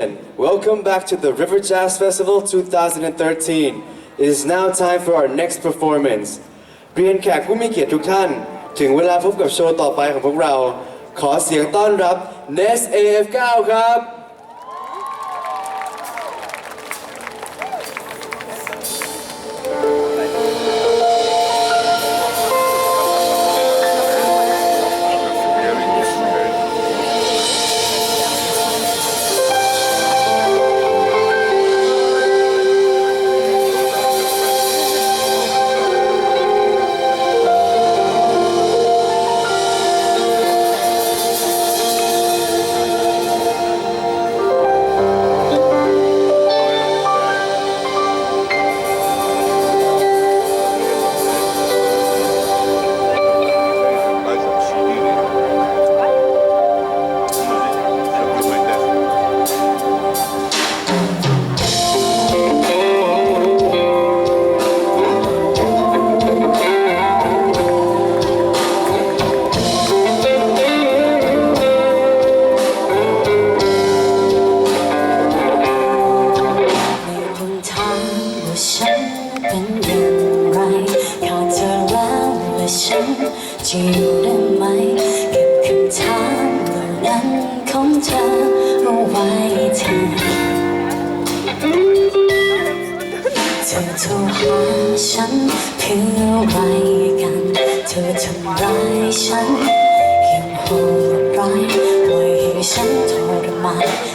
And welcome back to the River Jazz Festival 2013. It is now time for our next performance. เรียนแขกผู้มีเกียรติทุกท่าน ถึงเวลาพบกับโชว์ต่อไปของพวกเรา ขอเสียงต้อนรับ Nest AF9 ครับ ได้เก็บคำถามวันนั้นของเธอเอาไว้ทีเธอโทรหาฉันเพื่ออะไกัน เธอทำร้ายฉันยังโหดร้ายปล่ให้ฉันทรมา